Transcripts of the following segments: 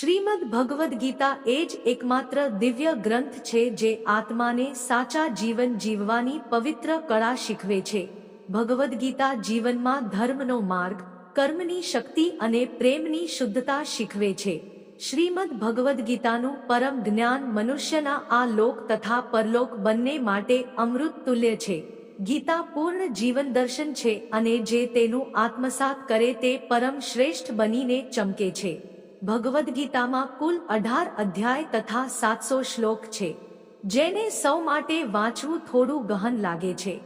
શ્રીમદ ભગવદ્ ગીતા એ જ એકમાત્ર દિવ્ય ગ્રંથ છે જે આત્માને સાચા જીવન જીવવાની પવિત્ર કળા શીખવે છે. ભગવદ્ ગીતા જીવનમાં ધર્મનો માર્ગ, કર્મની શક્તિ અને પ્રેમની શુદ્ધતા શીખવે છે. શ્રીમદ ભગવદ્ ગીતાનું પરમ જ્ઞાન મનુષ્યના આ લોક તથા પરલોક બંને માટે અમૃત તુલ્ય છે. ગીતા પૂર્ણ જીવન દર્શન છે અને જે તેનું આત્મસાત કરે તે પરમ શ્રેષ્ઠ બનીને ચમકે છે. ભગવદ્ ગીતામાં કુલ અઢાર અધ્યાય તથા સાતસો શ્લોક છે. જેને સૌ માટે વાંચવું થોડું ગહન લાગે છે.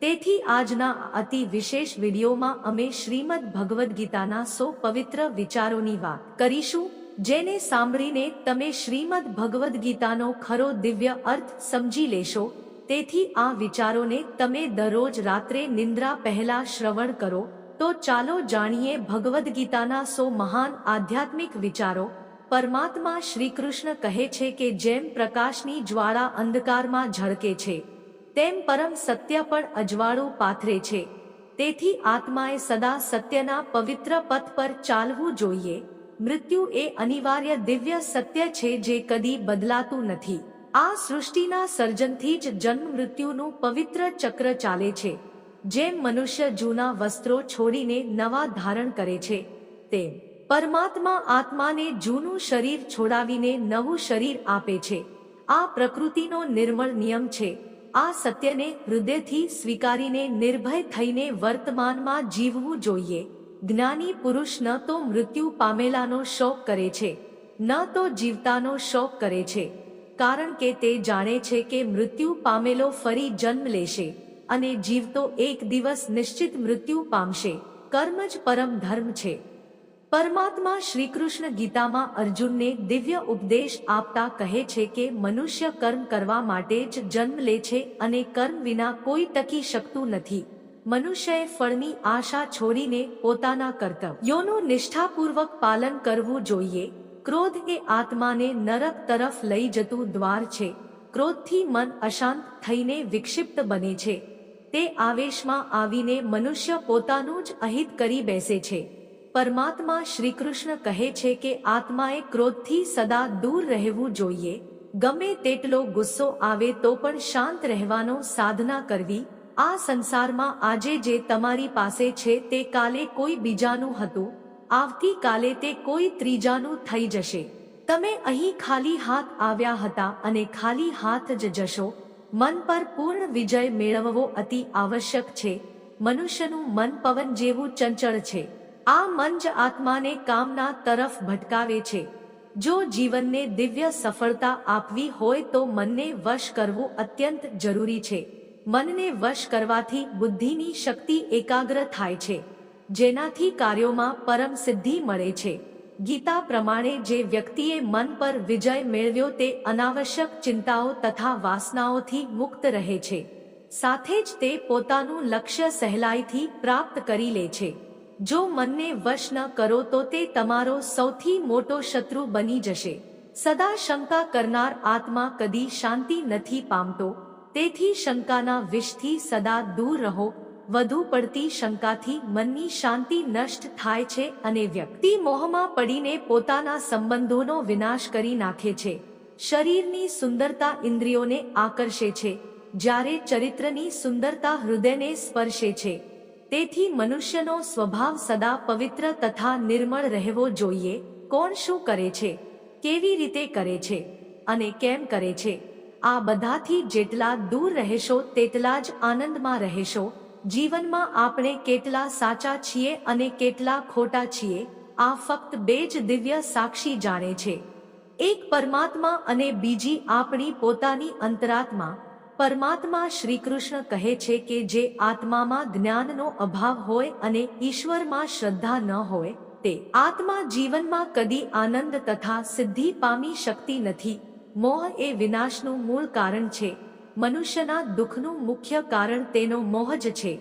તેથી આજના અતિ વિશેષ વિડીયોમાં અમે શ્રીમદ ભગવદ્ ગીતાના સો પવિત્ર વિચારોની વાત કરીશું, જેને સાંભળીને તમે શ્રીમદ ભગવદ્ ગીતાનો ખરો દિવ્ય અર્થ સમજી લેશો. તેથી આ વિચારોને તમે દરરોજ રાત્રે નિંદ્રા પહેલા શ્રવણ કરો તો ચાલો જાણીએ ભગવદ્ ગીતાના સો મહાન આધ્યાત્મિક વિચારો. પરમાત્મા શ્રી કૃષ્ણ કહે છે કે જેમ પ્રકાશની જ્વાળા અંધકારમાં ઝળકે છે, તેમ પરમ સત્ય પણ અજવાળું પાથરે છે. તેથી આત્માએ સદા સત્યના પવિત્ર પથ પર ચાલવું જોઈએ. મૃત્યુ એ અનિવાર્ય દિવ્ય સત્ય છે જે કદી બદલાતું નથી. આ સૃષ્ટિના સર્જનથી જ જન્મ મૃત્યુનું પવિત્ર ચક્ર ચાલે છે. જેમ મનુષ્ય જૂના વસ્ત્રો છોડીને નવા ધારણ કરે છે, તેમ પરમાત્મા આત્માને જૂનું શરીર છોડાવીને નવું શરીર આપે છે. આ પ્રકૃતિનો નિર્મળ નિયમ છે. આ સત્યને હૃદયથી સ્વીકારીને નિર્ભય થઈને વર્તમાનમાં જીવવું જોઈએ. જ્ઞાની પુરુષ ન તો મૃત્યુ પામેલાનો શોક કરે છે, ન તો જીવતાનો શોક કરે છે. કારણ કે તે જાણે છે કે મૃત્યુ પામેલો ફરી જન્મ લેશે. અને જીવતો એક દિવસ નિશ્ચિત મૃત્યુ પામશે. કર્મ જ પરમ ધર્મ છે. પરમાત્મા શ્રી કૃષ્ણ ગીતામાં અર્જુનને દિવ્ય ઉપદેશ આપતા કહે છે કે, મનુષ્ય કર્મ કરવા માટે જ જન્મ લે છે અને કર્મ વિના કોઈ ટકી શકતું નથી. મનુષ્યએ ફળની આશા છોડીને પોતાના કર્તવ્યોનું નિષ્ઠાપૂર્વક પાલન કરવું જોઈએ. ક્રોધ એ આત્માને નરક તરફ લઈ જતું દ્વાર છે. ક્રોધથી મન અશાંત થઈને વિક્ષિપ્ત બને છે. તે આવેશમાં આવીને મનુષ્ય પોતાનું જ અહિત કરી બેસે છે. પરમાત્મા શ્રી કૃષ્ણ કહે છે કે આત્માએ ક્રોધથી સદા દૂર રહેવું જોઈએ. ગમે તેટલો ગુસ્સો આવે તો પણ શાંત રહેવાનો સાધના કરવી. આ સંસારમાં આજે જે તમારી પાસે છે તે કાલે કોઈ બીજાનું હતું. આવતીકાલે તે કોઈ ત્રીજાનું થઈ જશે. તમે અહીં ખાલી હાથ આવ્યા હતા અને ખાલી હાથ જ જશો. મન પર પૂર્ણ વિજય મેળવવો અતિ આવશ્યક છે. મનુષ્યનું મન પવન જેવું ચંચળ છે. આ મન જ આત્માને કામના તરફ ભટકાવે છે. જો જીવનને દિવ્ય સફળતા આપવી હોય તો મનને વશ કરવું અત્યંત જરૂરી છે. મનને વશ કરવાથી બુદ્ધિની શક્તિ એકાગ્ર થાય છે. જેનાથી કાર્યોમાં પરમ સિદ્ધિ મળે છે. ગીતા પ્રમાણે જે વ્યક્તિએ મન પર વિજય મેળવ્યો તે અનાવશ્યક ચિંતાઓ તથા વાસનાઓથી મુક્ત રહે છે. સાથે જ તે પોતાનું લક્ષ્ય સહેલાઈથી પ્રાપ્ત કરી લે છે. જો મનને વશ ન કરો તો તે તમારો સૌથી મોટો શત્રુ બની જશે. સદા શંકા કરનાર આત્મા કદી શાંતિ નથી પામતો. તેથી શંકાના વિષથી સદા દૂર રહો વધુ પડતી શંકાથી મનની શાંતિ નષ્ટ થાય છે અને વ્યક્તિ મોહમાં પડીને પોતાના સંબંધોનો વિનાશ કરી નાખે છે. શરીરની સુંદરતા ઇન્દ્રિયોને આકર્ષે છે, જ્યારે ચરિત્રની સુંદરતા હૃદયને સ્પર્શે છે. તેથી મનુષ્યનો સ્વભાવ સદા પવિત્ર તથા નિર્મળ રહેવો જોઈએ, કોણ શું કરે છે, કેવી રીતે કરે છે, અને કેમ કરે છે. આ બધાથી જેટલા દૂર રહેશો, તેટલા જ આનંદમાં રહેશો. જીવનમાં આપણે કેટલા સાચા છીએ અને કેટલા ખોટા છીએ, આ ફક્ત બે જ દિવ્ય સાક્ષી જાણે છે. એક પરમાત્મા અને બીજી આપણી પોતાની અંતરાત્મા. પરમાત્મા શ્રી કૃષ્ણ કહે છે કે જે આત્મામાં જ્ઞાનનો અભાવ હોય અને ઈશ્વરમાં શ્રદ્ધા ન હોય, તે આત્મા જીવનમાં કદી આનંદ તથા સિદ્ધિ પામી શકતી નથી. મોહ એ વિનાશનું મૂળ કારણ છે. મનુષ્યના દુઃખનું મુખ્ય કારણ તેનો મોહ જ છે.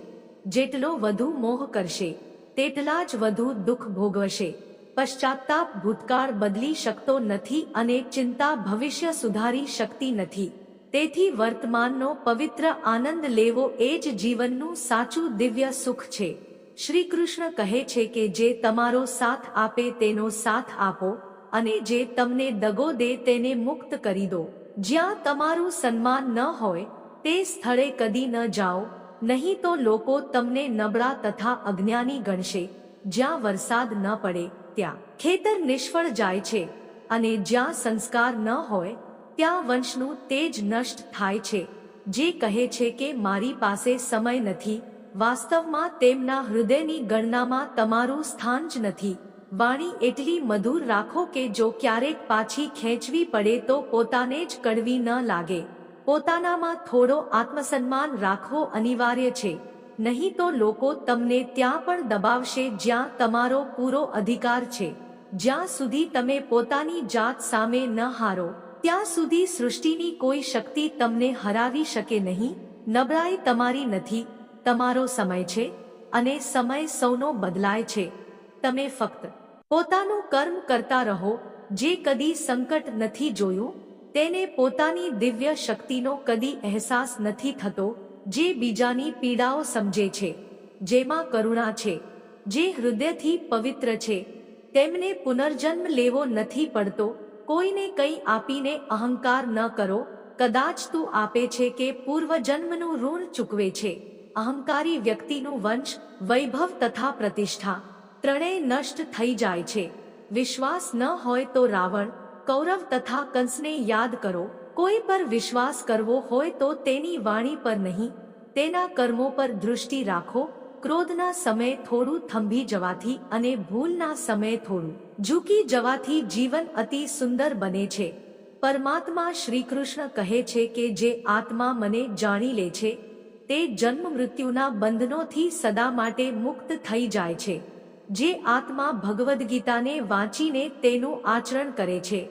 જેટલો વધુ મોહ કરશે, તેટલા જ વધુ દુઃખ ભોગવશે. પશ્ચાતાપ ભૂતકાળ બદલી શકતો નથી અને ચિંતા ભવિષ્ય સુધારી શકતી નથી. તેથી વર્તમાનનો પવિત્ર આનંદ લેવો એ જ જીવનનું સાચું દિવ્ય સુખ છે. શ્રી કૃષ્ણ કહે છે કે જે તમારો સાથ આપે તેનો સાથ આપો, અને જે તમને દગો દે તેને મુક્ત કરી દો. જ્યાં તમારું સન્માન ન હોય, તે સ્થળે કદી ન જાઓ, નહીં તો લોકો તમને નબળા તથા અજ્ઞાની ગણશે, જ્યાં વરસાદ ન પડે, ત્યાં ખેતર નિષ્ફળ જાય છે, અને જ્યાં સંસ્કાર ન હોય, ત્યાં વંશનું તેજ નષ્ટ થાય છે, જે કહે છે કે મારી પાસે સમય નથી, વાસ્તવમાં તેમના હૃદયની ગણનામાં તમારું સ્થાન જ નથી. વાણી એટલી મધુર રાખો કે જો ક્યારેક પાછી ખેંચવી પડે તો પોતાને જ કડવી ન લાગે. પોતાનામાં થોડો આત્મસન્માન રાખવો અનિવાર્ય છે. નહીં તો લોકો તમને ત્યાં પણ દબાવશે જ્યાં તમારો પૂરો અધિકાર છે. જ્યાં સુધી તમે પોતાની જાત સામે ન હારો. ત્યાં સુધી સૃષ્ટિની કોઈ શક્તિ તમને હરાવી શકે નહીં. નબળાઈ તમારી નથી. તમારો સમય છે અને સમય સૌનો બદલાય છે. તમે ફક્ત પોતાનું કર્મ કરતા રહો, જે કદી સંકટ નથી જોયું, તેને પોતાની દિવ્ય શક્તિનો કદી અહેસાસ નથી થતો, જે બીજાની પીડાઓ સમજે છે, જેમાં કરુણા છે, જે હૃદયથી પવિત્ર છે, તેમને પુનર્જન્મ લેવો નથી પડતો, કોઈને કંઈ આપીને અહંકાર ન કરો, કદાચ તું આપે છે કે પૂર્વજન્મનું ઋણ ચૂકવે છે, અહંકારી વ્યક્તિનું વંશ, વૈભવ તથા પ્રતિષ્ઠા. ત્રણેય નષ્ટ થઈ જાય છે. વિશ્વાસ ન હોય તો રાવણ, કૌરવ તથા કંસને યાદ કરો, કોઈ પર વિશ્વાસ કરવો હોય તો તેની વાણી પર નહીં. તેના કર્મો પર દૃષ્ટિ રાખો, ક્રોધના સમયે થોડું થંભી જવાથી અને ભૂલના સમયે થોડું. ઝૂકી જવાથી જીવન અતિ સુંદર બને છે. પરમાત્મા શ્રીકૃષ્ણ કહે છે કે જે આત્મા મને જાણી લે છે, તે જન્મ મૃત્યુના બંધનોથી સદા માટે મુક્ત થઈ જાય છે. જે આત્મા ભગવદ્ ગીતાને વાંચીને તેનું આચરણ કરે છે.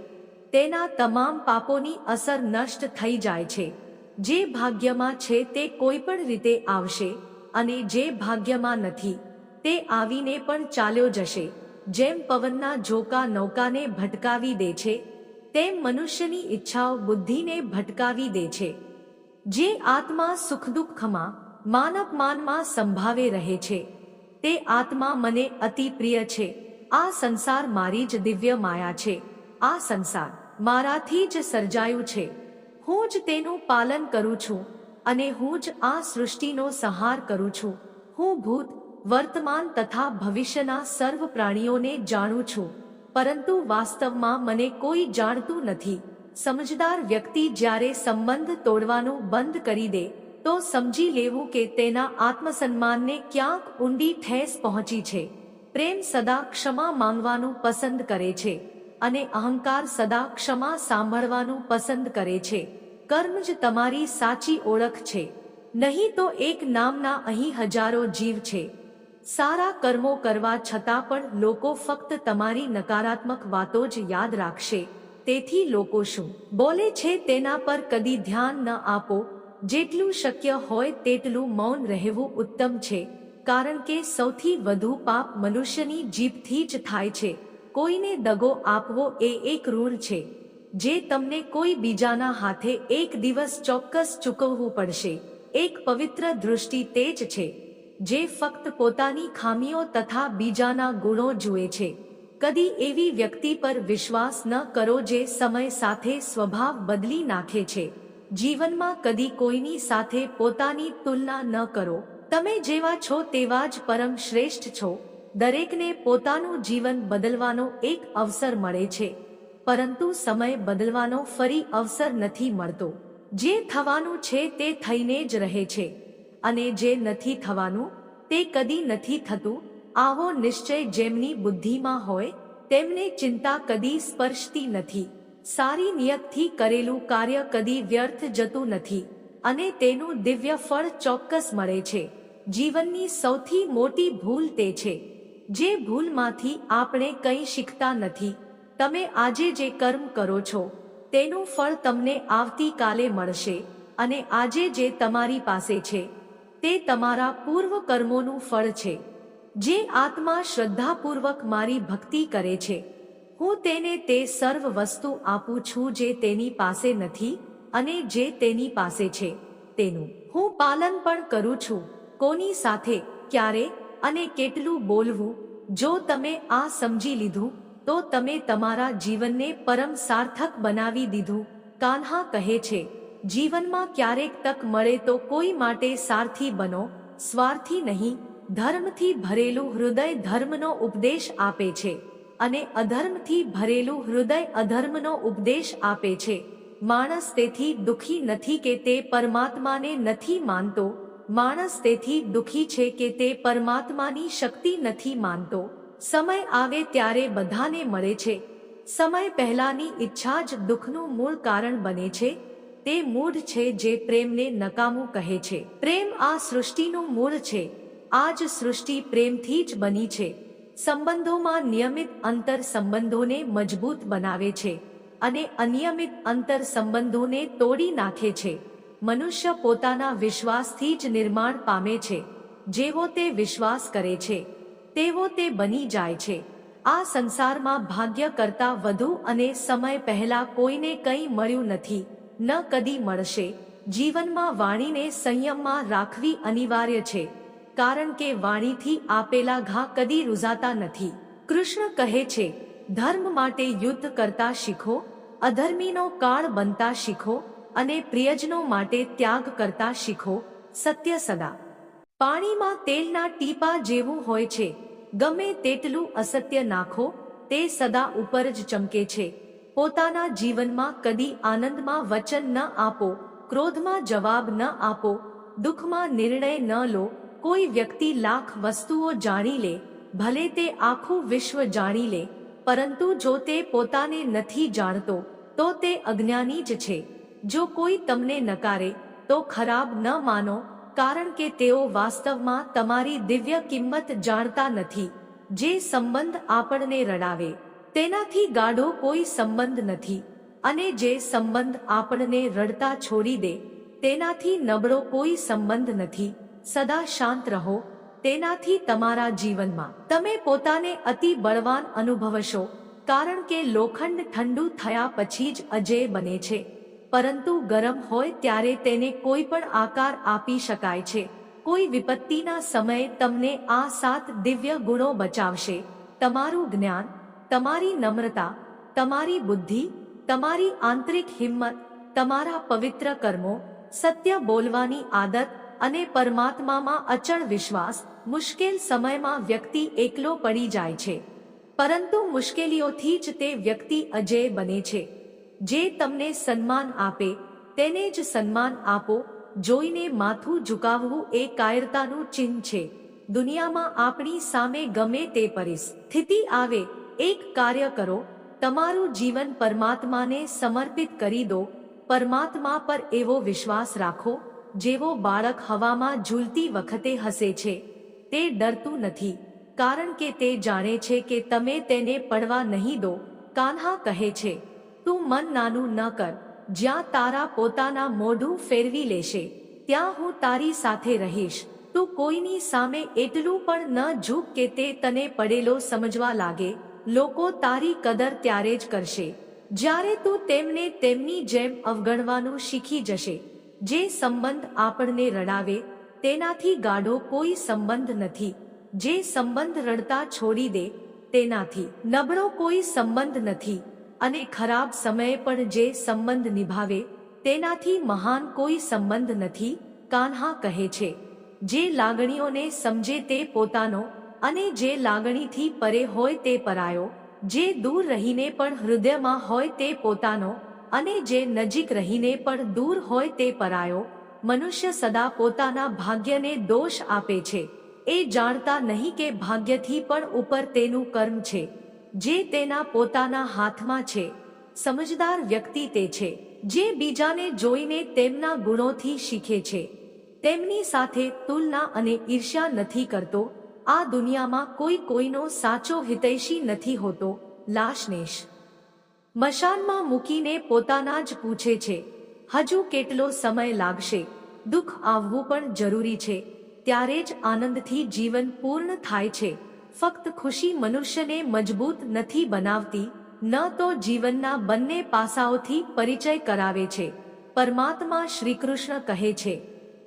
તેના તમામ પાપોની અસર નષ્ટ થઈ જાય છે. જે ભાગ્યમાં છે તે કોઈ પણ રીતે આવશે અને જે ભાગ્યમાં નથી, તે આવીને પણ ચાલ્યો જશે. જેમ પવનના ઝોકા નૌકાને ભટકાવી દે છે, તેમ મનુષ્યની ઈચ્છાઓ બુદ્ધિને ભટકાવી દે છે. જે આત્મા સુખ દુઃખમાં માન સંભાવે રહે છે. તે આત્મા મને અતિ પ્રિય છે. આ સંસાર મારી જ દિવ્ય માયા છે. આ સંસાર મારાથી જ સર્જાયું છે. હું જ તેનું પાલન કરું છું અને હું જ આ સૃષ્ટિનો સંહાર કરું છું. હું ભૂત, વર્તમાન તથા ભવિષ્યના સર્વ પ્રાણીઓને જાણું છું. પરંતુ વાસ્તવમાં મને કોઈ જાણતું નથી. સમજદાર વ્યક્તિ જ્યારે સંબંધ તોડવાનું બંધ કરી દે તો સમજી લેવું કે તેના આત્મસન્માનને ક્યાંક ઊંડી ઠેસ પહોંચી છે. પ્રેમ સદા ક્ષમા માંગવાનું પસંદ કરે છે અને અહંકાર સદા ક્ષમા સાંભળવાનું પસંદ કરે છે. કર્મ જ તમારી સાચી ઓળખ છે. નહીં તો એક નામના અહીં હજારો જીવ છે. સારા કર્મો કરવા છતાં પણ લોકો ફક્ત તમારી નકારાત્મક વાતો જ યાદ રાખશે. તેથી લોકો શું બોલે છે તેના પર કદી ધ્યાન ન આપો. જેટલું શક્ય હોય તેટલું મૌન રહેવું ઉત્તમ છે, કારણ કે સૌથી વધુ પાપ મનુષ્યની જીભથી જ થાય છે. કોઈને દગો આપવો એ એક ઋણ છે, જે તમને કોઈ બીજાના હાથે એક દિવસ ચોક્કસ ચૂકવવું પડશે. એક પવિત્ર દૃષ્ટિ તે જ છે, જે ફક્ત પોતાની ખામીઓ તથા બીજાના ગુણો જુએ છે. કદી એવી વ્યક્તિ પર વિશ્વાસ ન કરો જે સમય સાથે સ્વભાવ બદલી નાખે છે. જીવનમાં કદી કોઈની સાથે પોતાની તુલના ન કરો. તમે જેવા છો તેવા જ પરમ શ્રેષ્ઠ છો. દરેકને પોતાનું જીવન બદલવાનો એક અવસર મળે છે. પરંતુ સમય બદલવાનો ફરી અવસર નથી મળતો. જે થવાનું છે તે થઈને જ રહે છે. અને જે નથી થવાનું, તે કદી નથી થતું. આવો નિશ્ચય જેમની બુદ્ધિમાં હોય, તેમને ચિંતા કદી સ્પર્શતી નથી. સારી નિયતથી કરેલું કાર્ય કદી વ્યર્થ જતું નથી અને તેનું દિવ્ય ફળ ચોક્કસ મળે છે. જીવનની સૌથી મોટી ભૂલ તે છે. જે ભૂલમાંથી આપણે કંઈ શીખતા નથી. તમે આજે જે કર્મ કરો છો, તેનું ફળ તમને આવતીકાલે મળશે અને આજે જે તમારી પાસે છે, તે તમારા પૂર્વ કર્મોનું ફળ છે. જે આત્મા શ્રદ્ધાપૂર્વક મારી ભક્તિ કરે છે. હું તેને તે સર્વ વસ્તુ આપું છું જે તેની પાસે નથી અને જે તેની પાસે છે. તેનું હું પાલન પણ કરું છું. કોની સાથે, ક્યારે અને કેટલું બોલવું, જો તમે આ સમજી લીધું, તો તમે તમારા જીવનને પરમ સાર્થક બનાવી દીધું, કાન્હા કહે છે. જીવનમાં ક્યારેક તક મળે તો કોઈ માટે સારથી બનો, સ્વાર્થી નહીં, ધર્મથી ભરેલું હૃદય ધર્મનો ઉપદેશ આપે છે. અને અધર્મથી ભરેલું હૃદય અધર્મનો ઉપદેશ આપે છે. માણસ તેથી દુખી નથી કે તે પરમાત્માને નથી માનતો. માણસ તેથી દુખી છે કે તે પરમાત્માની શક્તિ નથી માનતો. સમય આવે ત્યારે બધાને મળે છે. સમય પહેલાની ઈચ્છા જ દુઃખનું મૂળ કારણ બને છે. તે મૂળ છે જે પ્રેમને નકામું કહે છે. પ્રેમ આ સૃષ્ટિનું મૂળ છે. આ જ સૃષ્ટિ પ્રેમથી જ બની છે. સંબંધોમાં નિયમિત અંતર સંબંધોને મજબૂત બનાવે છે અને અનિયમિત અંતર સંબંધોને તોડી નાખે છે. મનુષ્ય પોતાના વિશ્વાસથી જ નિર્માણ પામે છે. જેવો તે વિશ્વાસ કરે છે, તેવો તે બની જાય છે. આ સંસારમાં ભાગ્ય કરતા વધુ અને સમય પહેલા કોઈને કંઈ મળ્યું નથી, ન કદી મળશે. જીવનમાં વાણીને સંયમમાં રાખવી અનિવાર્ય છે. કારણ કે વાણીથી આપેલા ઘા કદી રૂઝાતા નથી. કૃષ્ણ કહે છે, ધર્મ માટે યુદ્ધ કરતા શીખો, અધર્મીનો કાળ બનતા શીખો અને પ્રિયજનો માટે ત્યાગ કરતા શીખો, સત્ય સદા. પાણીમાં તેલના ટીપા જેવું હોય છે. ગમે તેટલું અસત્ય નાખો, તે સદા ઉપર જ ચમકે છે. પોતાના જીવનમાં કદી આનંદમાં વચન ન આપો, ક્રોધમાં જવાબ ન આપો, દુઃખમાં નિર્ણય ન લો કોઈ વ્યક્તિ લાખ વસ્તુઓ જાણી લે, ભલે તે આખું વિશ્વ જાણી લે, પરંતુ જો તે પોતાને નથી જાણતો, તો તે અજ્ઞાની જ છે. જો કોઈ તમને નકારે, તો ખરાબ ન માનો, કારણ કે તેઓ વાસ્તવમાં તમારી દિવ્ય કિંમત જાણતા નથી, જે સંબંધ આપણને રડાવે. તેનાથી ગાઢો કોઈ સંબંધ નથી, અને જે સંબંધ આપણને રડતા છોડી દે, તેનાથી નબળો કોઈ સંબંધ નથી. સદા શાંત રહો, તેનાથી તમારા જીવનમાં તમે પોતાને અતિ બળવાન અનુભવશો, કારણ કે લોખંડ ઠંડુ થયા પછી જ અજય બને છે. પરંતુ ગરમ હોય ત્યારે તેને કોઈ પણ આકાર આપી શકાય છે. કોઈ વિપત્તિના સમયે તમને આ સાત દિવ્ય ગુણો બચાવશે. તમારું જ્ઞાન, તમારી નમ્રતા, તમારી બુદ્ધિ, તમારી આંતરિક હિંમત, તમારા પવિત્ર કર્મો, સત્ય બોલવાની આદત અને પરમાત્મામાં અચળ વિશ્વાસ મુશ્કેલ સમયમાં વ્યક્તિ એકલો પડી જાય છે. પરંતુ મુશ્કેલીઓથી જ તે વ્યક્તિ અજય બને છે. જે તમને સન્માન આપે, તેને જ સન્માન આપો, જોઈને માથું ઝુકાવવું એ કાયરતાનું ચિહ્ન છે. દુનિયામાં આપણી સામે ગમે તે પરિસ્થિતિ આવે, એક કાર્ય કરો, તમારું જીવન પરમાત્માને સમર્પિત કરી દો, પરમાત્મા પર એવો વિશ્વાસ રાખો જેવો બાળક હવામાં ઝૂલતી વખતે હસે છે, તે ડરતું નથી, કારણ કે તે જાણે છે કે તમે તેને પડવા નહીં દો, કાન્હા કહે છે, તું મન નાનું ન કર, જ્યાં તારા પોતાના મોઢું ફેરવી લેશે, ત્યાં હું તારી સાથે રહીશ, તું કોઈની સામે એટલું પણ ન ઝૂક કે તે તને પડેલો સમજવા લાગે, લોકો તારી કદર ત્યારે જ કરશે, જ્યારે તું તેમને તેમની જેમ અવગણવાનું શીખી જશે. જે સંબંધ આપણને રડાવે, તેનાથી ગાઢો કોઈ સંબંધ નથી. જે સંબંધ રડતા છોડી દે, તેનાથી નબળો કોઈ સંબંધ નથી. અને ખરાબ સમયે પણ જે સંબંધ નિભાવે, તેનાથી મહાન કોઈ સંબંધ નથી, કાન્હા કહે છે. જે લાગણીઓને સમજે તે પોતાનો, અને જે લાગણીથી પરે હોય તે પરાયો, જે દૂર રહીને પણ હૃદયમાં હોય તે પોતાનો અને જે નજીક રહીને પણ દૂર હોય તે પરાયો, મનુષ્ય સદા પોતાના ભાગ્યને દોષ આપે છે. એ જાણતા નહીં કે ભાગ્યથી પણ ઉપર તેનું કર્મ છે, જે તેના પોતાના હાથમાં છે. સમજદાર વ્યક્તિ તે છે, જે બીજાને જોઈને તેમના ગુણોથી શીખે છે. તેમની સાથે તુલના અને ઈર્ષ્યા નથી કરતો, આ દુનિયામાં કોઈ કોઈનો સાચો હિતૈષી નથી હોતો, લાશનેશ. મશાનમાં મૂકીને પોતાના જ પૂછે છે, હજુ કેટલો સમય લાગશે? દુઃખ આવવું પણ જરૂરી છે. ત્યારે જ આનંદથી જીવન પૂર્ણ થાય છે. ફક્ત ખુશી મનુષ્યને મજબૂત નથી બનાવતી, ન તો જીવનના બંને પાસાઓથી પરિચય કરાવે છે. પરમાત્મા શ્રીકૃષ્ણ કહે છે,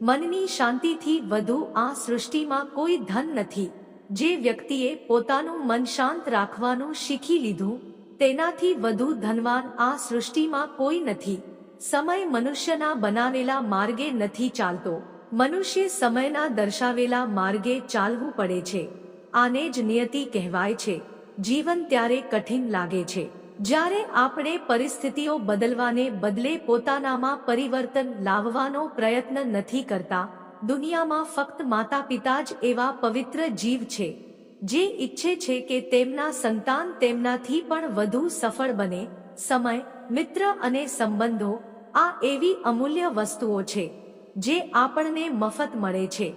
મનની શાંતિથી વધુ આ સૃષ્ટિમાં કોઈ ધન નથી. જે વ્યક્તિએ પોતાનું મન શાંત રાખવાનું શીખી લીધું તેનાથી વધુ ધનવાન આ સૃષ્ટિમાં કોઈ નથી. સમય મનુષ્યના બનાવેલા માર્ગે નથી ચાલતો. મનુષ્ય સમયના દર્શાવેલા માર્ગે ચાલવું પડે છે. આને જ નિયતિ કહેવાય છે. જીવન ત્યારે કઠિન લાગે છે. જ્યારે આપણે પરિસ્થિતિઓ બદલવાને બદલે પોતાનામાં પરિવર્તન લાવવાનો પ્રયત્ન નથી કરતા, દુનિયામાં ફક્ત માતા પિતા જ એવા પવિત્ર જીવ છે. જે ઈચ્છે છે કે તેમના સંતાન તેમનાથી પણ વધુ સફળ બને, સમય, મિત્ર અને સંબંધો, આ એવી અમૂલ્ય વસ્તુઓ છે, જે આપણને મફત મળે છે.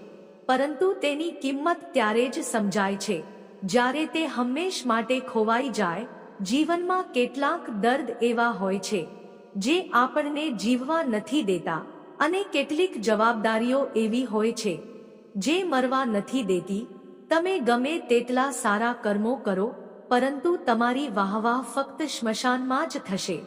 પરંતુ તેની કિંમત ત્યારે જ સમજાય છે. જ્યારે તે હંમેશ માટે ખોવાઈ જાય, જીવનમાં કેટલાક દર્દ એવા હોય છે, જે આપણને જીવવા નથી દેતા અને કેટલીક જવાબદારીઓ એવી હોય છે, જે મરવા નથી દેતી તમે ગમે તેટલા સારા કર્મો કરો, પરંતુ તમારી વાહવાહ ફક્ત સ્મશાનમાં જ થશે.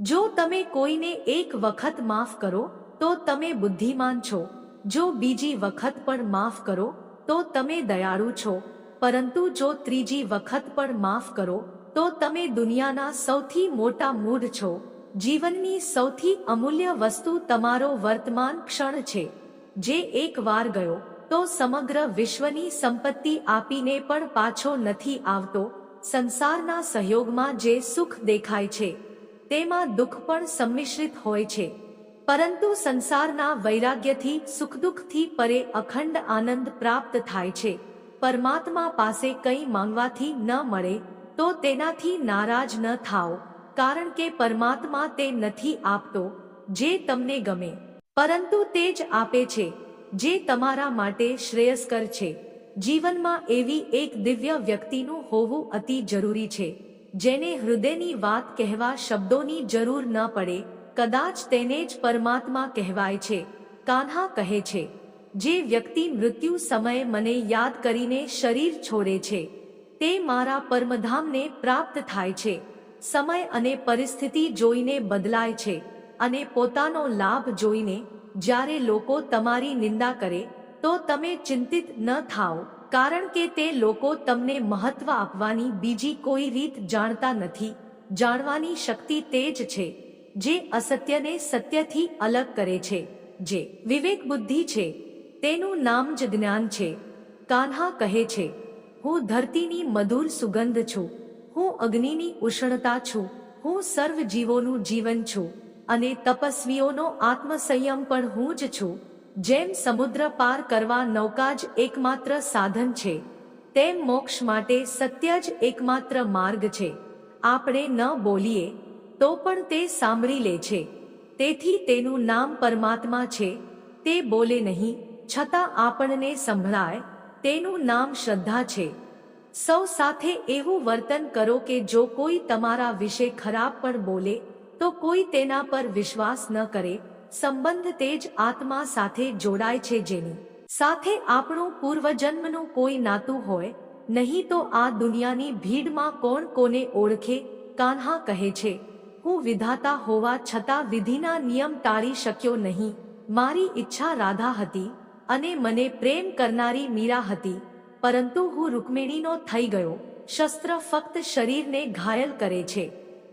જો તમે કોઈને એક વખત માફ કરો, તો તમે બુદ્ધિમાન છો. જો બીજી વખત પણ માફ કરો, તો તમે દયાળુ છો. પરંતુ જો ત્રીજી વખત પણ માફ કરો, તો તમે દુનિયાના સૌથી મોટા મૂઢ છો. જીવનની સૌથી અમૂલ્ય વસ્તુ તમારો વર્તમાન ક્ષણ છે. જે એક વાર ગયો તો સમગ્ર વિશ્વની સંપત્તિ આપીને પણ પાછો નથી આવતો, સંસારના સહયોગમાં જે સુખ દેખાય છે, તેમાં દુઃખ પણ સંમિશ્રિત હોય છે. પરંતુ સંસારના વૈરાગ્યથી, સુખદુઃખથી પરે અખંડ આનંદ પ્રાપ્ત થાય છે. પરમાત્મા પાસે કંઈ માંગવાથી ન મળે, તો તેનાથી નારાજ ન થાઓ, કારણ કે પરમાત્મા તે નથી આપતો, જે તમને ગમે. પરંતુ તે જ આપે છે. જે તમારા માટે શ્રેયસ્કર છે. જીવનમાં એવી એક દિવ્ય વ્યક્તિનું હોવું અતિ જરૂરી છે. જેને હૃદયની વાત કહેવા શબ્દોની જરૂર ન પડે, કદાચ તેને જ પરમાત્મા કહેવાય છે. કાન્હા કહે છે, જે વ્યક્તિ મૃત્યુ સમયે મને યાદ કરીને શરીર છોડે છે, તે મારા પરમધામને પ્રાપ્ત થાય છે. સમય અને પરિસ્થિતિ જોઈને બદલાય છે અને પોતાનો લાભ જોઈને જ્યારે લોકો તમારી નિંદા કરે, તો તમે ચિંતિત ન થાઓ, કારણ કે તે લોકો તમને મહત્વ આપવાની બીજી કોઈ રીત જાણતા નથી. જાણવાની શક્તિ તે જ છે, જે અસત્યને સત્યથી અલગ કરે છે, જે વિવેક બુદ્ધિ છે. તેનું નામ જ જ્ઞાન છે. કાન્હા કહે છે, હું ધરતીની મધુર સુગંધ છું. હું અગ્નિની ઉષ્ણતા છું. હું સર્વ જીવોનું જીવન છું. અને તપસ્વીઓનો આત્મસંયમ પણ હું જ છું. જેમ સમુદ્ર પાર કરવા નૌકા જ એકમાત્ર સાધન છે, તેમ મોક્ષ માટે સત્ય જ એકમાત્ર માર્ગ છે. આપણે ન બોલીએ, તો પણ તે સાંભળી લે છે. તેથી તેનું નામ પરમાત્મા છે, તે બોલે નહીં, છતાં આપણને સંભળાય, તેનું નામ શ્રદ્ધા છે. સૌ સાથે એવું વર્તન કરો કે જો કોઈ તમારા વિશે ખરાબ પણ બોલે તો કોઈ તેના પર વિશ્વાસ ન કરે, સંબંધ તે જ આત્મા સાથે જોડાય છે જેની સાથે આપણું પૂર્વજન્મનું કોઈ નાતું હોય, નહીં તો આ દુનિયાની ભીડમાં કોણ કોને ઓળખે, કાન્હા કહે છે, હું વિધાતા હોવા છતાં વિધિના નિયમ ટાળી શક્યો નહીં, મારી ઈચ્છા રાધા હતી અને મને પ્રેમ કરનારી મીરા હતી, પરંતુ હું રૂકમિણીનો થઈ ગયો, શસ્ત્ર ફક્ત શરીરને ઘાયલ કરે છે.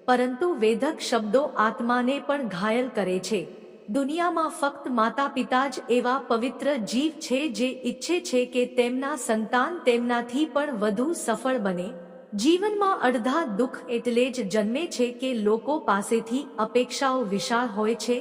પરંતુ વેધક શબ્દો આત્માને પણ ઘાયલ કરે છે. દુનિયામાં ફક્ત માતા પિતા જ એવા પવિત્ર જીવ છે જે ઈચ્છે છે કે તેમના સંતાન તેમનાથી પણ વધુ સફળ બને. જીવનમાં અડધા દુઃખ એટલે જ જન્મે છે કે લોકો પાસેથી અપેક્ષાઓ વિશાળ હોય છે.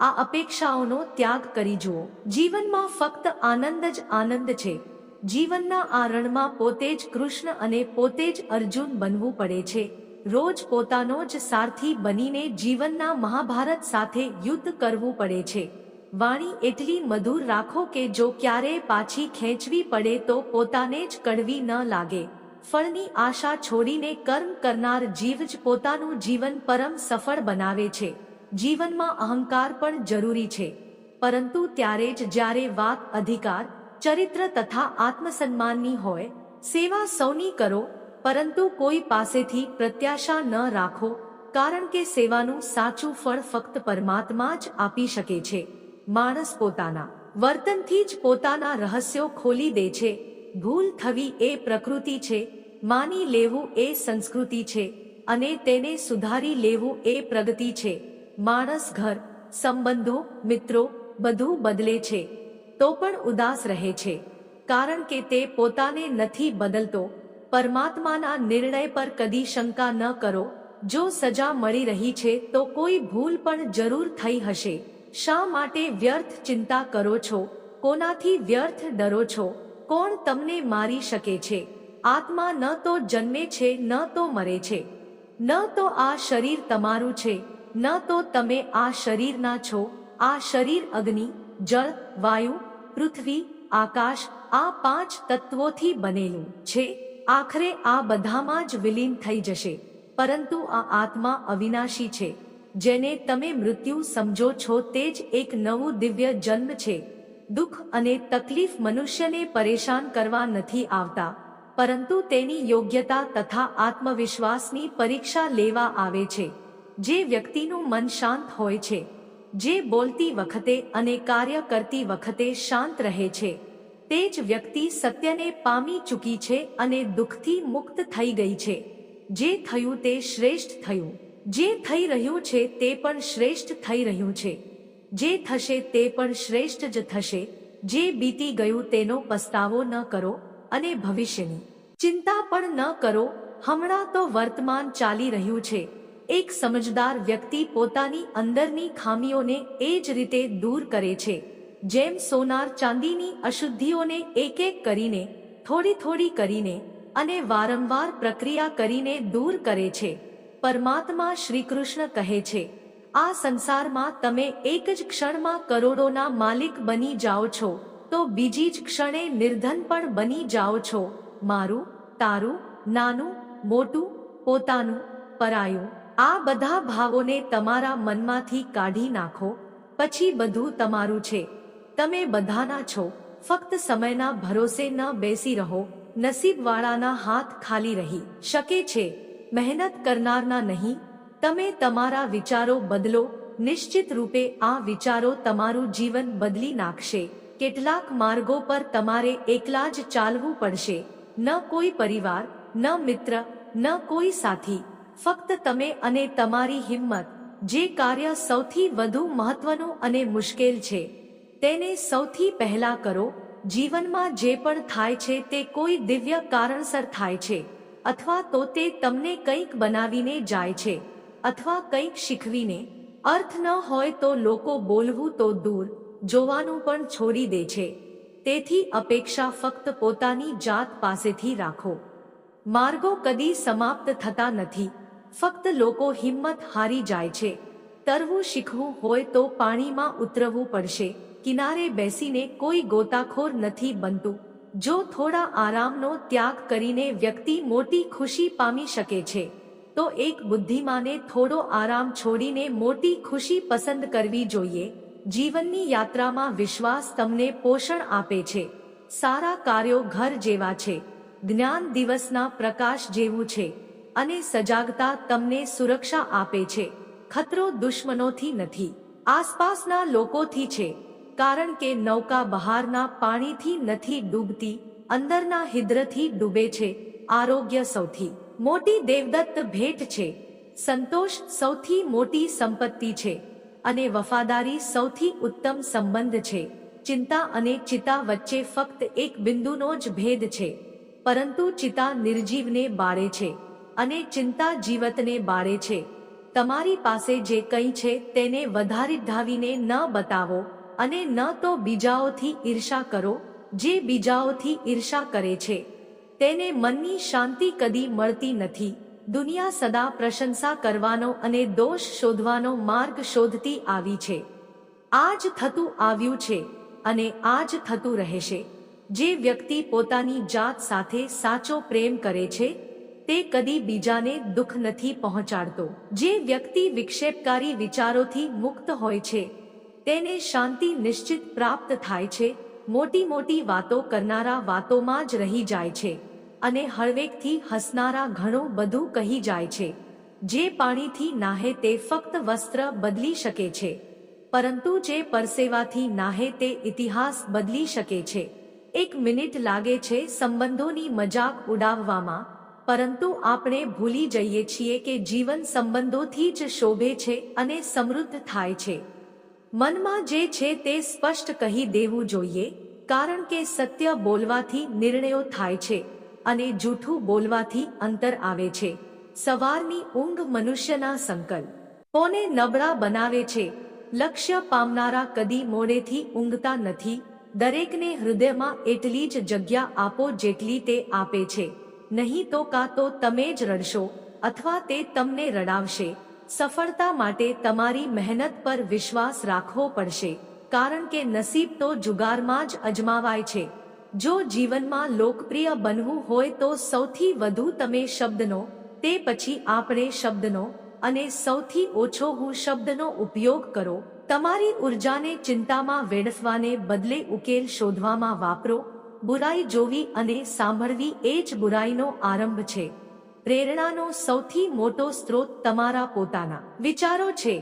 આ અપેક્ષાઓનો ત્યાગ કરી જુઓ. જીવનમાં ફક્ત આનંદ જ આનંદ છે. જીવનના આરણમાં પોતે જ કૃષ્ણ અને પોતે જ અર્જુન બનવું પડે છે. રોજ પોતાનો જ સારથી બનીને જીવનના મહાભારત સાથે યુદ્ધ કરવું પડે છે. વાણી એટલી મધુર રાખો કે જો ક્યારે પાછી ખેંચવી પડે તો પોતાને જ કડવી ન લાગે. ફળની આશા છોડીને કર્મ કરનાર જીવ જ પોતાનું જીવન પરમ સફળ બનાવે છે. જીવનમાં અહંકાર પણ જરૂરી છે. પરંતુ ત્યારે જ જ્યારે વાત અધિકાર, ચરિત્ર તથા આત્મસન્માનની હોય, સેવા સૌની કરો પરંતુ કોઈ પાસેથી પ્રત્યાશા ન રાખો, કારણ કે સેવાનું સાચું ફળ ફક્ત પરમાત્મા જ આપી શકે છે. માણસ પોતાના વર્તનથી જ પોતાના રહસ્યો ખોલી દે છે. ભૂલ થવી એ પ્રકૃતિ છે, માની લેવું એ સંસ્કૃતિ છે, અને તેને સુધારી લેવું એ પ્રગતિ છે. માણસ ઘર, સંબંધો, મિત્રો બધું બદલે છે. તો પણ ઉદાસ રહે છે, કારણ કે તે પોતાને નથી બદલતો. પરમાત્માના નિર્ણય પર કદી શંકા ન કરો. જો સજા મળી રહી છે, તો કોઈ ભૂલ પણ જરૂર થઈ હશે. શા માટે વ્યર્થ ચિંતા કરો છો? કોનાથી વ્યર્થ ડરો છો? કોણ તમને મારી શકે છે? આત્મા ન તો જન્મે છે, ન તો મરે છે. ન તો આ શરીર તમારું છે. ન તો તમે આ શરીરના છો. આ શરીર અગ્નિ, જળ, વાયુ, પૃથ્વી, આકાશ આ પાંચ તત્વોથી બનેલું છે. આખરે આ બધામાં જ વિલીન થઈ જશે, પરંતુ આ આત્મા અવિનાશી છે, જેને તમે મૃત્યુ સમજો છો તે જ એક નવું દિવ્ય જન્મ છે. દુઃખ અને તકલીફ મનુષ્યને પરેશાન કરવા નથી આવતા, પરંતુ તેની યોગ્યતા તથા આત્મવિશ્વાસની પરીક્ષા લેવા આવે છે. જે વ્યક્તિનું મન શાંત હોય છે, જે બોલતી વખતે અને કાર્ય કરતી વખતે શાંત રહે છે. તે જ વ્યક્તિ સત્યને પામી ચૂકી છે અને દુઃખથી મુક્ત થઈ ગઈ છે. જે થયું તે શ્રેષ્ઠ થયું. જે થઈ રહ્યું છે તે પણ શ્રેષ્ઠ થઈ રહ્યું છે. જે થશે તે પણ શ્રેષ્ઠ જ થશે. જે બીતી ગયું તેનો પસ્તાવો ન કરો અને ભવિષ્યની ચિંતા પણ ન કરો. હમણાં તો વર્તમાન ચાલી રહ્યું છે. એક સમજદાર વ્યક્તિ પોતાની અંદરની ખામીઓને એ જ રીતે દૂર કરે છે. જેમ સોનાર ચાંદીની અશુદ્ધિઓને એક એક કરીને થોડી થોડી કરીને અને વારંવાર પ્રક્રિયા કરીને દૂર કરે છે. પરમાત્મા શ્રી કૃષ્ણ કહે છે, આ સંસારમાં તમે એક જ ક્ષણમાં કરોડોના માલિક બની જાઓ છો, તો બીજી જ ક્ષણે નિર્ધન પણ બની જાઓ છો. મારું, તારું, નાનું, મોટું, પોતાનું, પરાયું, આ બધા ભાવોને તમારા મનમાંથી કાઢી નાખો, પછી બધું તમારું છે. તમે બધાના છો. ફક્ત સમયના ભરોસે ન બેસી રહો. નસીબવાળાના હાથ ખાલી રહી. શકે છે. મહેનત કરનારના નહીં. તમે તમારા વિચારો બદલો. નિશ્ચિત રૂપે આ વિચારો તમારું જીવન બદલી નાખશે. કેટલાક માર્ગો પર તમારે એકલા જ ચાલવું પડશે. ન કોઈ પરિવાર, ન મિત્ર, ન કોઈ સાથી. ફક્ત તમે અને તમારી હિંમત. જે કાર્ય સૌથી વધુ મહત્વનું અને મુશ્કેલ છે. તેને સૌથી પહેલા કરો, જીવનમાં જે પણ થાય છે તે કોઈ દિવ્ય કારણસર થાય છે, અથવા તો તે તમને કંઈક બનાવીને જાય છે, અથવા કંઈક શીખવીને. અર્થ ન હોય તો લોકો બોલવું તો દૂર, જોવાનું પણ છોડી દે છે. તેથી અપેક્ષા ફક્ત પોતાની જાત પાસેથી રાખો. માર્ગો કદી સમાપ્ત થતા નથી, ફક્ત લોકો હિંમત હારી જાય છે. તરવું શીખવું હોય તો પાણીમાં ઉતરવું પડશે. કિનારે બેસીને કોઈ ગોતાખોર નથી બનતું, જો થોડા આરામનો ત્યાગ કરીને વ્યક્તિ મોટી ખુશી પામી શકે છે, તો એક બુદ્ધિમાને થોડો આરામ છોડીને મોટી ખુશી પસંદ કરવી જોઈએ. જીવનની યાત્રામાં વિશ્વાસ તમને પોષણ આપે છે. સારા કાર્યો ઘર જેવા છે. જ્ઞાન દિવસના પ્રકાશ જેવું છે. અને સજાગતા તમને સુરક્ષા આપે છે. ખતરો દુશ્મનોથી નથી. આસપાસના લોકોથી છે. કારણ કે નૌકા બહારના પાણીથી નથી ડૂબતી, અંદરના હિદ્રથી ડૂબે છે. આરોગ્ય સૌથી મોટી દેવદત્ત ભેટ છે. સંતોષ સૌથી મોટી સંપત્તિ છે. અને વફાદારી સૌથી ઉત્તમ સંબંધ છે. ચિંતા અને ચિતા વચ્ચે ફક્ત એક બિંદુનો જ ભેદ છે. પરંતુ ચિતા નિર્જીવને બાળે છે અને ચિંતા જીવતને બાળે છે. તમારી પાસે જે કંઈ છે તેને વધારી ધાવીને ન બતાવો. અને ન તો બીજાઓથી ઈર્ષા કરો, જે બીજાઓથી ઈર્ષા કરે છે. તેને મનની શાંતિ કદી મળતી નથી. દુનિયા સદા પ્રશંસા કરવાનો અને દોષ શોધવાનો માર્ગ શોધતી આવી છે. આજ થતું આવ્યું છે, અને આજ થતું રહેશે. જે વ્યક્તિ પોતાની જાત સાથે સાચો પ્રેમ કરે છે, તે કદી બીજાને દુઃખ નથી પહોંચાડતો. જે વ્યક્તિ વિક્ષેપકારી વિચારોથી મુક્ત હોય છે તેને શાંતિ નિશ્ચિત પ્રાપ્ત થાય છે, મોટી મોટી વાતો કરનારા વાતોમાં જ રહી જાય છે, અને હળવેકથી હસનારા ઘણું બધું કહી જાય છે, જે પાણીથી નાહે તે ફક્ત વસ્ત્ર બદલી શકે છે, પરંતુ જે પરસેવાથી નાહે તે ઇતિહાસ બદલી શકે છે, એક મિનિટ લાગે છે સંબંધોની મજાક ઉડાવવામાં, પરંતુ આપણે ભૂલી જઈએ છીએ કે જીવન સંબંધોથી જ શોભે છે અને સમૃદ્ધ થાય છે. મનમાં જે છે તે સ્પષ્ટ કહી દેવું જોઈએ, કારણ કે સત્ય બોલવાથી નિર્ણયો થાય છે અને જૂઠું બોલવાથી અંતર આવે છે. સવારની ઊંઘ મનુષ્યના સંકલ્પોને નબળા બનાવે છે? લક્ષ્ય પામનારા કદી મોડેથી ઊંઘતા નથી. દરેકને હૃદયમાં એટલી જ જગ્યા આપો જેટલી તે આપે છે. નહીં તો કાં તો તમે જ રડશો અથવા તે તમને રડાવશે. સફળતા માટે તમારી મહેનત પર વિશ્વાસ રાખવો પડશે, કારણ કે નસીબ તો જુગારમાં જ અજમાવાય છે. જો જીવનમાં લોકપ્રિય બનવું હોય તો સૌથી વધુ તમે શબ્દનો, તે પછી આપણે શબ્દનો, અને સૌથી ઓછો હું શબ્દનો ઉપયોગ કરો, તમારી ઉર્જાને ચિંતામાં વેડફવાને બદલે ઉકેલ શોધવામાં વાપરો, બુરાઈ જોવી અને સાંભળવી એ જ બુરાઈનો આરંભ છે. પ્રેરણાનો સૌથી મોટો સ્ત્રોત તમારા પોતાના વિચારો છે.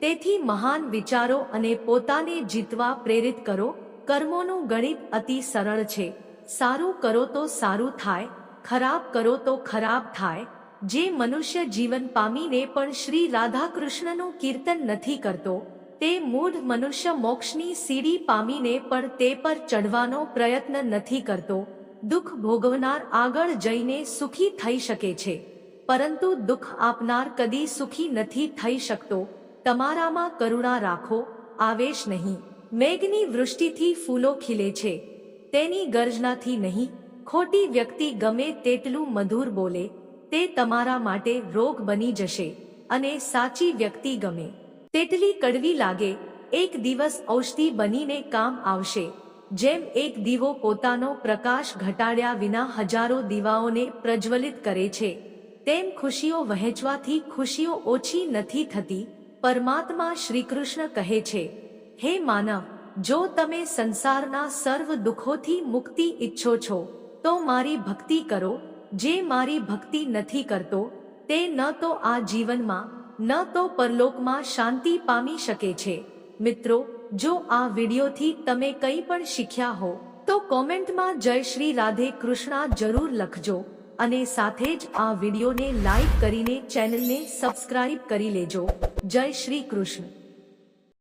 તેથી મહાન વિચારો અને પોતાને જીતવા પ્રેરિત કરો. કર્મોનું ગણિત અતિ સરળ છે. સારું કરો તો સારું થાય, ખરાબ કરો તો ખરાબ થાય. જે મનુષ્ય જીવન પામીને પણ શ્રી રાધાકૃષ્ણનું કીર્તન નથી કરતો, તે મૂઢ મનુષ્ય મોક્ષની સીડી પામીને પણ તે પર ચઢવાનો પ્રયત્ન નથી કરતો. દુઃખ ભોગવનાર આગળ જઈને સુખી થઈ શકે છે. પરંતુ દુઃખ આપનાર કદી સુખી નથી થઈ શકતો. તમારામાં કરુણા રાખો, આવેશ નહીં. મેઘની વૃષ્ટિથી ફૂલો ખીલે છે. તેની ગર્જનાથી નહીં. ખોટી વ્યક્તિ ગમે તેટલું મધુર બોલે, તે તમારા માટે રોગ બની જશે અને સાચી વ્યક્તિ ગમે. તેટલી કડવી લાગે, એક દિવસ ઔષધિ બનીને કામ આવશે. જેમ એક દીવો પોતાનો પ્રકાશ ઘટાડ્યા વિના હજારો દીવાઓને પ્રજ્વલિત કરે છે, તેમ ખુશીઓ વહેંચવાથી ખુશીઓ ઓછી નથી થતી, પરમાત્મા શ્રીકૃષ્ણ કહે છે, હે માનવ, જો તમે સંસારના સર્વ દુઃખોથી મુક્તિ ઈચ્છો છો, તો મારી ભક્તિ કરો, જે મારી ભક્તિ નથી કરતો, તે ન તો આ જીવનમાં, ન તો પરલોકમાં શાંતિ પામી શકે છે. મિત્રો જો આ વિડીયોથી તમે કંઈ પણ શીખ્યા હો, તો કોમેન્ટમાં જય શ્રી રાધે કૃષ્ણા જરૂર લખજો. અને સાથે જ આ વિડીયોને લાઈક કરીને ચેનલને સબસ્ક્રાઇબ કરી લેજો. જય શ્રી કૃષ્ણ.